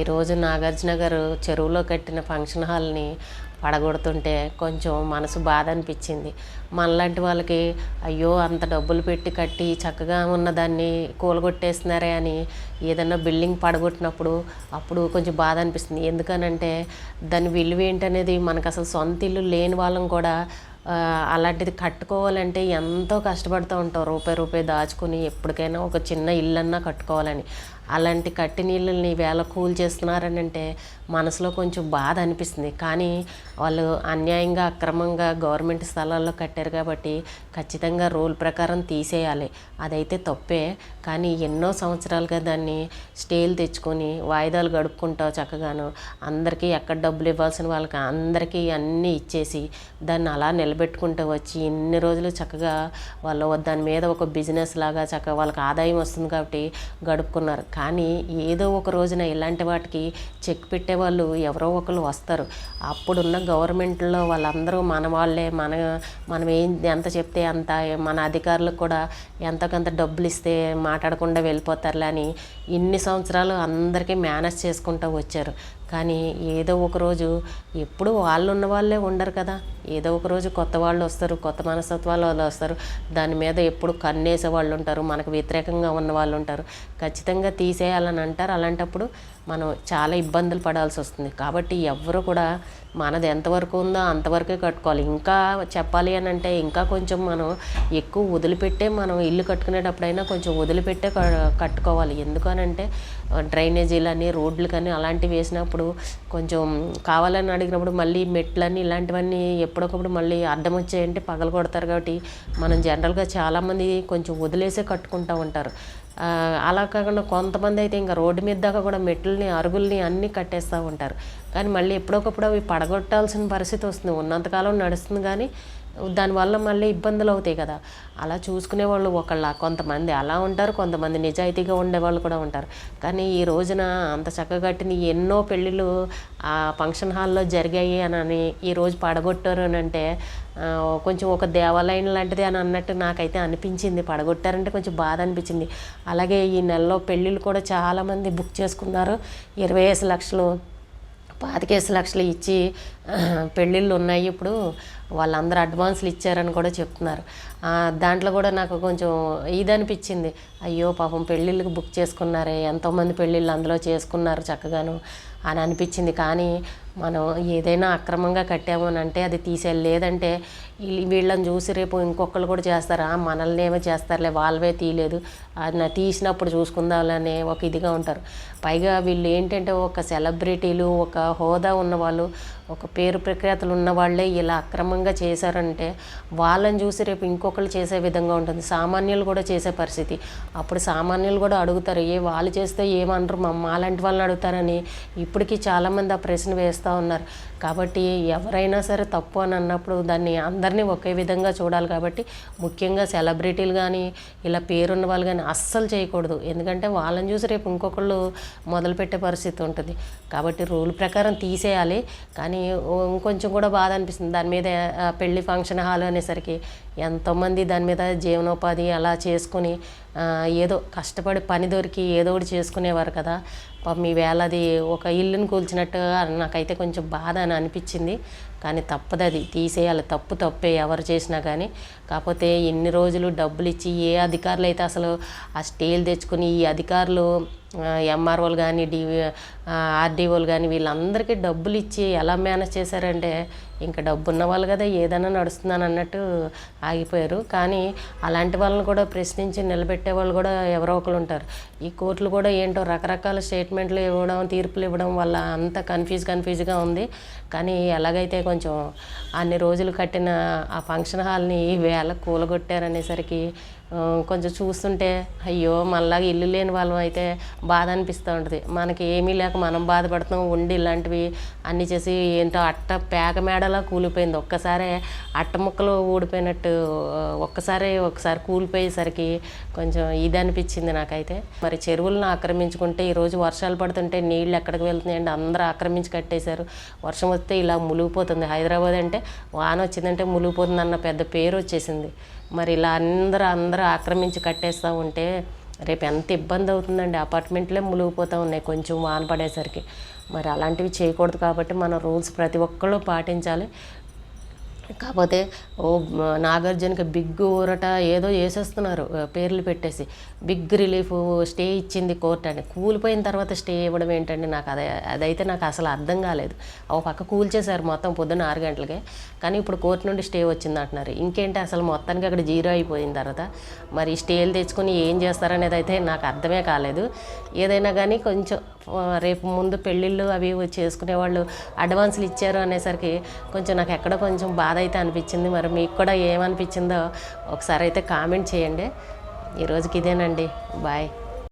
ఈరోజు నాగార్జున గారు చెరువులో కట్టిన ఫంక్షన్ హాల్ని పడగొడుతుంటే కొంచెం మనసు బాధ అనిపించింది. మనలాంటి వాళ్ళకి అయ్యో అంత డబ్బులు పెట్టి కట్టి చక్కగా ఉన్నదాన్ని కూలగొట్టేస్తున్నారే అని ఏదన్నా బిల్డింగ్ పడగొట్టినప్పుడు అప్పుడు కొంచెం బాధ అనిపిస్తుంది. ఎందుకనంటే దాని విలువ ఏంటనేది మనకు అసలు సొంత ఇల్లు లేని వాళ్ళం కూడా అలాంటిది కట్టుకోవాలంటే ఎంతో కష్టపడుతూ ఉంటాం. రూపాయి రూపాయి దాచుకుని ఎప్పటికైనా ఒక చిన్న ఇల్లన్నా కట్టుకోవాలని. అలాంటి కట్టి నీళ్ళని వేళ కూల్ చేస్తున్నారని అంటే మనసులో కొంచెం బాధ అనిపిస్తుంది. కానీ వాళ్ళు అన్యాయంగా అక్రమంగా గవర్నమెంట్ స్థలాల్లో కట్టారు కాబట్టి ఖచ్చితంగా రూల్ ప్రకారం తీసేయాలి. అదైతే తప్పే. కానీ ఎన్నో సంవత్సరాలుగా దాన్ని స్టేలు తెచ్చుకొని వాయిదాలు గడుపుకుంటా చక్కగాను అందరికీ ఎక్కడ డబ్బులు ఇవ్వాల్సిన వాళ్ళకి అందరికీ అన్నీ ఇచ్చేసి దాన్ని అలా నిలబెట్టుకుంటూ వచ్చి ఇన్ని రోజులు చక్కగా వాళ్ళు దాని మీద ఒక బిజినెస్ లాగా చక్కగా వాళ్ళకి ఆదాయం వస్తుంది కాబట్టి గడుపుకున్నారు. కానీ ఏదో ఒక రోజున ఇలాంటి వాటికి చెక్ పెట్టేవాళ్ళు ఎవరో ఒకరు వస్తారు. అప్పుడున్న గవర్నమెంట్లో వాళ్ళందరూ మన వాళ్ళే మన మనం ఏం ఎంత చెప్తే అంత మన అధికారులకు కూడా ఎంతో కొంత డబ్బులు ఇస్తే మాట్లాడకుండా వెళ్ళిపోతారులే అని ఇన్ని సంవత్సరాలు అందరికీ మేనేజ్ చేసుకుంటూ వచ్చారు. కానీ ఏదో ఒక రోజు ఎప్పుడు వాళ్ళు ఉన్న వాళ్ళే ఉండరు కదా. ఏదో ఒక రోజు కొత్త వాళ్ళు వస్తారు కొత్త మనస్తత్వాలు వాళ్ళు వస్తారు. దాని మీద ఎప్పుడు కన్నేసే వాళ్ళు ఉంటారు మనకు వ్యతిరేకంగా ఉన్న వాళ్ళు ఉంటారు. ఖచ్చితంగా తీసేయాలని అంటారు. అలాంటప్పుడు మనం చాలా ఇబ్బందులు పడాల్సి వస్తుంది. కాబట్టి ఎవ్వరు కూడా మనది ఎంతవరకు ఉందో అంతవరకే కట్టుకోవాలి. ఇంకా చెప్పాలి అని అంటే ఇంకా కొంచెం మనం ఎక్కువ వదిలిపెట్టే మనం ఇల్లు కట్టుకునేటప్పుడైనా కొంచెం వదిలిపెట్టే క- కట్టుకోవాలి. ఎందుకనంటే డ్రైనేజీలని రోడ్లు కానీ అలాంటివి వేసినప్పుడు కొంచెం కావాలని అడిగినప్పుడు మళ్ళీ మెట్లని ఇలాంటివన్నీ ఎప్పుడొకప్పుడు మళ్ళీ అడ్డం వచ్చాయంటే పగలు కొడతారు కాబట్టి మనం జనరల్గా చాలామంది కొంచెం వదిలేసే కట్టుకుంటూ ఉంటారు. అలా కాకుండా కొంతమంది అయితే ఇంకా రోడ్డు మీద దాకా కూడా మెట్లని అరుగుల్ని అన్నీ కట్టేస్తూ ఉంటారు. కానీ మళ్ళీ ఎప్పుడొకప్పుడు అవి పడగొట్టాల్సిన పరిస్థితి వస్తుంది. ఉన్నంతకాలం నడుస్తుంది కానీ దానివల్ల మళ్ళీ ఇబ్బందులు అవుతాయి కదా. అలా చూసుకునే వాళ్ళు ఒకళ్ళ కొంతమంది అలా ఉంటారు కొంతమంది నిజాయితీగా ఉండేవాళ్ళు కూడా ఉంటారు. కానీ ఈ రోజున అంత చక్కగా కట్టిన ఎన్నో పెళ్ళిళ్ళు ఆ ఫంక్షన్ హాల్లో జరిగాయి అని అని ఈ రోజు పడగొట్టారు అని అంటే కొంచెం ఒక దేవాలయం లాంటిది అని అన్నట్టు నాకైతే అనిపించింది. పడగొట్టారంటే కొంచెం బాధ అనిపించింది. అలాగే ఈ నెలలో పెళ్ళిళ్ళు కూడా చాలామంది బుక్ చేసుకున్నారు. ఇరవై ఐదు లక్షలు పాతికేసి లక్షలు ఇచ్చి పెళ్ళిళ్ళు ఉన్నాయి ఇప్పుడు. వాళ్ళందరూ అడ్వాన్స్లు ఇచ్చారని కూడా చెప్తున్నారు. దాంట్లో కూడా నాకు కొంచెం ఇది అనిపించింది అయ్యో పాపం పెళ్ళిళ్ళకి బుక్ చేసుకున్నారే ఎంతోమంది పెళ్ళిళ్ళు అందులో చేసుకున్నారు చక్కగాను అని అనిపించింది. కానీ మనం ఏదైనా అక్రమంగా కట్టాము అని అంటే అది తీసేయాలి లేదంటే వీళ్ళని చూసి రేపు ఇంకొకళ్ళు కూడా చేస్తారా? మనల్ని ఏమో చేస్తారులే వాళ్ళవే తీయలేదు. అది నా తీసినప్పుడు చూసుకుందామనే ఒక ఇదిగా ఉంటారు. పైగా వీళ్ళు ఏంటంటే ఒక సెలబ్రిటీలు ఒక హోదా ఉన్నవాళ్ళు ఒక పేరు ప్రఖ్యాతలు ఉన్న వాళ్ళే ఇలా అక్రమంగా చేశారంటే వాళ్ళని చూసి రేపు ఇంకొకళ్ళు చేసే విధంగా ఉంటుంది. సామాన్యులు కూడా చేసే పరిస్థితి. అప్పుడు సామాన్యులు కూడా అడుగుతారు ఏ వాళ్ళు చేస్తే ఏమనరు? మా మాలాంటి వాళ్ళని అడుగుతారని. ఇప్పటికీ చాలామంది ఆ ప్రశ్న వేస్తూ ఉన్నారు. కాబట్టి ఎవరైనా సరే తప్పు అని అన్నప్పుడు దాన్ని అందరినీ ఒకే విధంగా చూడాలి కాబట్టి ముఖ్యంగా సెలబ్రిటీలు కానీ ఇలా పేరున్న వాళ్ళు కానీ అస్సలు చేయకూడదు. ఎందుకంటే వాళ్ళని చూసి రేపు ఇంకొకళ్ళు మొదలుపెట్టే పరిస్థితి ఉంటుంది. కాబట్టి రూల్ ప్రకారం తీసేయాలి. కానీ ఇంకొంచెం కూడా బాధ అనిపిస్తుంది. దాని మీద పెళ్ళి ఫంక్షన్ హాల్ అనేసరికి ఎంతోమంది దాని మీద జీవనోపాధి అలా చేసుకుని ఏదో కష్టపడి పని దొరికి ఏదో ఒకటి చేసుకునేవారు కదా. పాపం ఈవేళ ఒక ఇల్లుని కూల్చినట్టుగా నాకైతే కొంచెం బాధ అని అనిపించింది. కానీ తప్పదు అది తీసేయాలి. తప్పు తప్పే ఎవరు చేసినా కానీ కాకపోతే ఎన్ని రోజులు డబ్బులు ఇచ్చి ఏ అధికారులు అయితే అసలు ఆ స్టేలు తెచ్చుకుని ఈ అధికారులు ఎంఆర్ఓలు కానీ డివి ఆర్డీఓలు కానీ వీళ్ళందరికీ డబ్బులు ఇచ్చి ఎలా మేనేజ్ చేశారంటే ఇంకా డబ్బు ఉన్న వాళ్ళు కదా ఏదైనా నడుస్తుందని అన్నట్టు ఆగిపోయారు. కానీ అలాంటి వాళ్ళని కూడా ప్రశ్నించి నిలబెట్టే వాళ్ళు కూడా ఎవరో ఒకరు ఉంటారు. ఈ కోర్టులు కూడా ఏంటో రకరకాల స్టేట్మెంట్లు ఇవ్వడం తీర్పులు ఇవ్వడం వల్ల అంత కన్ఫ్యూజ్ కన్ఫ్యూజ్గా ఉంది. కానీ ఎలాగైతే కొంచెం అన్ని రోజులు కట్టిన ఆ ఫంక్షన్ హాల్ని వేళ కూలగొట్టారనేసరికి కొంచెం చూస్తుంటే అయ్యో మనలాగా ఇల్లు లేని వాళ్ళం అయితే బాధ అనిపిస్తూ ఉంటుంది. మనకి ఏమీ లేక మనం బాధపడుతున్నాం ఉండి ఇలాంటివి అన్నీ చేసి ఏంటో అట్ట పేక మేడలా కూలిపోయింది. ఒక్కసారే అట్ట ముక్కలు ఊడిపోయినట్టు ఒక్కసారే ఒక్కసారి ఒకసారి కూలిపోయేసరికి కొంచెం ఇది అనిపించింది నాకైతే. మరి చెరువులను ఆక్రమించుకుంటే ఈరోజు వర్షాలు పడుతుంటే నీళ్ళు ఎక్కడికి వెళ్తున్నాయండి? అందరూ ఆక్రమించి కట్టేశారు. వర్షం వస్తే ఇలా ములిగిపోతుంది హైదరాబాద్ అంటే వాన వచ్చిందంటే ములిగిపోతుంది అన్న పెద్ద పేరు వచ్చేసింది. మరి ఇలా అందరూ అందరూ ఆక్రమించి కట్టేస్తూ ఉంటే రేపు ఎంత ఇబ్బంది అవుతుందండి. అపార్ట్మెంట్లే మునిగిపోతూ ఉన్నాయి కొంచెం వాన పడేసరికి. మరి అలాంటివి చేయకూడదు కాబట్టి మన రూల్స్ ప్రతి ఒక్కళ్ళు పాటించాలి. కాకపోతే ఓ నాగార్జునకి బిగ్ ఊరట ఏదో చేసేస్తున్నారు పేర్లు పెట్టేసి. బిగ్ రిలీఫ్ స్టే ఇచ్చింది కోర్టు అని. కూలిపోయిన తర్వాత స్టే ఇవ్వడం ఏంటండి నాకు అదే అదైతే నాకు అసలు అర్థం కాలేదు. ఒక పక్క కూల్చేశారు మొత్తం పొద్దున్న ఆరు గంటలకే. కానీ ఇప్పుడు కోర్టు నుండి స్టే వచ్చింది అంటున్నారు. ఇంకేంటి అసలు మొత్తానికి అక్కడ జీరో అయిపోయిన తర్వాత? మరి స్టేలు తెచ్చుకొని ఏం చేస్తారనేది అయితే నాకు అర్థమే కాలేదు. ఏదైనా కానీ కొంచెం రేపు ముందు పెళ్ళిళ్ళు అవి చేసుకునే వాళ్ళు అడ్వాన్స్లు ఇచ్చారు అనేసరికి కొంచెం నాకు ఎక్కడ కొంచెం బాధ అయితే అనిపించింది. మరి మీకు కూడా ఏమనిపించిందో ఒకసారి అయితే కామెంట్ చేయండి. ఈరోజుకి ఇదేనండి. బాయ్.